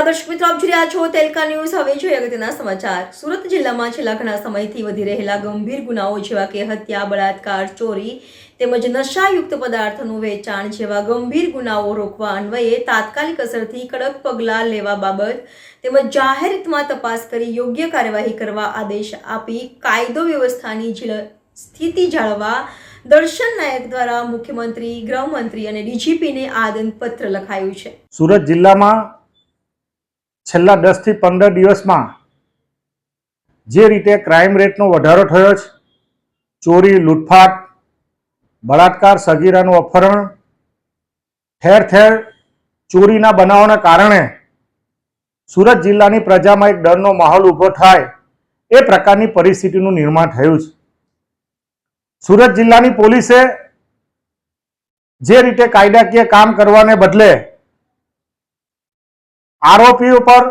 નમસ્કાર દર્શક મિત્રો, આપ જોઈ રહ્યા છો તેલકા ન્યૂઝ. હવે જોઈએ અગત્યના સમાચાર. સુરત જિલ્લામાં છેલ્લા ઘણા સમયથી વધી રહેલા ગંભીર ગુનાઓ જેવા કે હત્યા, બળાત્કાર, ચોરી તેમજ નશાયુક્ત પદાર્થનું વેચાણ જેવા ગંભીર ગુનાઓ રોકવા અન્વયે તાત્કાલિક અસરથી કડક પગલાં લેવા બાબત તેમજ જાહેર હિતમાં તપાસ કરી યોગ્ય કાર્યવાહી કરવા આદેશ આપી કાયદો વ્યવસ્થાની સ્થિતિ જાળવવા દર્શન નાયક દ્વારા મુખ્યમંત્રી, ગૃહમંત્રી અને ડીજીપીને આદનપત્ર લખાયું છે. સુરત જિલ્લામાં છેલ્લા દસથી પંદર દિવસમાં જે રીતે ક્રાઇમ રેટનો વધારો થયો છે, ચોરી, લૂંટફાટ, બળાત્કાર, સગીરાનું અપહરણ, ઠેર ઠેર ચોરીના બનાવોના કારણે સુરત જિલ્લાની પ્રજામાં એક ડરનો માહોલ ઊભો થાય એ પ્રકારની પરિસ્થિતિનું નિર્માણ થયું છે. સુરત જિલ્લાની પોલીસે જે રીતે કાયદાકીય કામ કરવાને બદલે આરોપીઓ ઉપર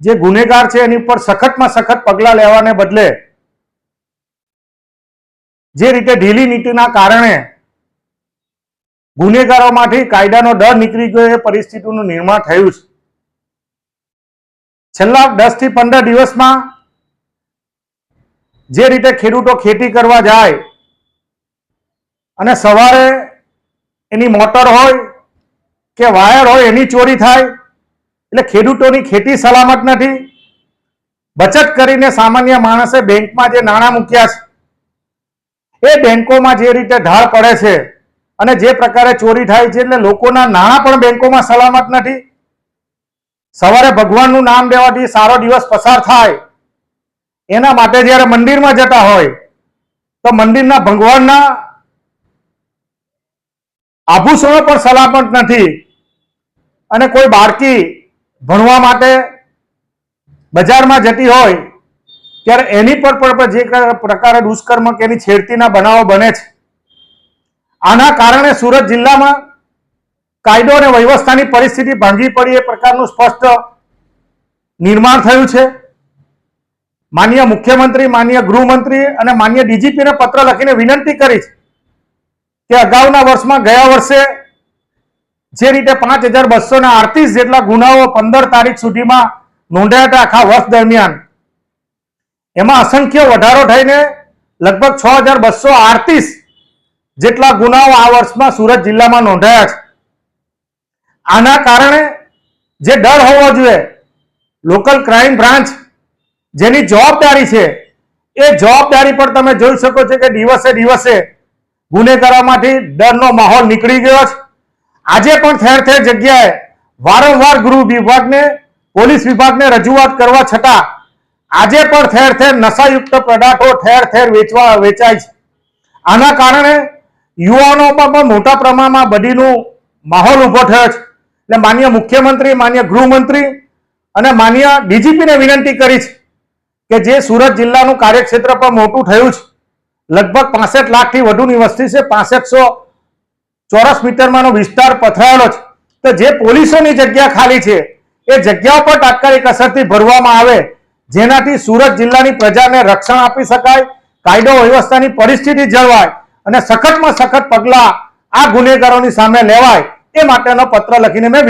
જે ગુનેગાર છે, એની ઉપર સખતમાં સખત પગલાં લેવાને બદલે જે રીતે ઢીલી નીતિના કારણે ગુનેગારોમાંથી કાયદાનો ડર નીકળી ગયો, એ પરિસ્થિતિનું નિર્માણ થયું છે. છેલ્લા દસથી પંદર દિવસમાં જે રીતે ખેડૂતો ખેતી કરવા જાય અને સવારે એની મોટર હોય કે વાયર હોય, એની ચોરી થાય એટલે ખેડૂતોની ખેતી સલામત નથી. બચત કરીને સામાન્ય માણસે બેંકમાં જે નાણાં મૂક્યા છે, એ બેંકોમાં જે રીતે ઢાળ પડે છે અને જે પ્રકારે ચોરી થાય છે, એટલે લોકોના નાણાં પણ બેંકોમાં સલામત નથી. સવારે ભગવાનનું નામ લેવાથી સારો દિવસ પસાર થાય. એના માટે જ્યારે મંદિરમાં જતા હોય, તો મંદિરના ભગવાનના આભૂષણો પણ સલામત નથી. અને કોઈ બાળકી ભણવા માટે બજારમાં જતી હોય, ત્યારે એની પર પણ જે પ્રકારે દુષ્કર્મ કે એની છેડતીના બનાવો બને છે. આના કારણે સુરત જિલ્લામાં કાયદો અને વ્યવસ્થાની પરિસ્થિતિ ભાંગી પડી એ પ્રકારનું સ્પષ્ટ નિર્માણ થયું છે. માન્ય મુખ્યમંત્રી, માન્ય ગૃહમંત્રી અને માન્ય ડીજીપીને પત્ર લખીને વિનંતી કરી છે કે અગાઉના વર્ષમાં ગયા વર્ષે જે રીતે પાંચ હજાર બસો ને અડતીસ જેટલા ગુનાઓ પંદર તારીખ સુધીમાં નોંધાયા હતા આખા વર્ષ દરમિયાન, એમાં અસંખ્ય વધારો થઈને લગભગ છ હજાર બસો આડત્રીસ જેટલા ગુનાઓ આ વર્ષમાં સુરત જિલ્લામાં નોંધાયા છે. આના કારણે જે ડર હોવો જોઈએ, લોકલ ક્રાઇમ બ્રાન્ચ જેની જવાબદારી છે, એ જવાબદારી પર તમે જોઈ શકો છો કે દિવસે દિવસે ગુનેગારોમાંથી ડરનો માહોલ નીકળી ગયો છે. આજે પણ ઠેર ઠેર જગ્યાએ વારંવાર ગૃહ વિભાગને, પોલીસ વિભાગને રજૂઆત કરવા છતાં આજે પણ ઠેર ઠેર નશાયુક્ત પદાર્થો ઠેર ઠેર વેચવા, વેચાય છે. આના કારણે યુવાનોમાં પણ મોટા પ્રમાણમાં બધીનું માહોલ ઊભો થયો છે. એટલે માન્ય મુખ્યમંત્રી, માન્ય ગૃહમંત્રી અને માન્ય ડીજીપીને વિનંતી કરી છે કે જે સુરત જિલ્લાનું કાર્યક્ષેત્ર પણ મોટું થયું છે. લગભગ પાસઠ લાખથી વધુની વસ્તી છે, પાસઠસો ચોરસ મીટરમાંનો વિસ્તાર પથરાયેલો છે. તો જે પોલીસોની જગ્યા ખાલી છે, એ જગ્યા પર તાત્કાલિક અસરથી ભરવામાં આવે. જેનાથી સુરત જિલ્લાની પ્રજાને રક્ષણ આપી શકાય, કાયદો વ્યવસ્થાની પરિસ્થિતિ જળવાય અને સખતમાં સખત પગલાં આ ગુનેગારોની સામે લેવાય એ માટેનો પત્ર લખીને મેં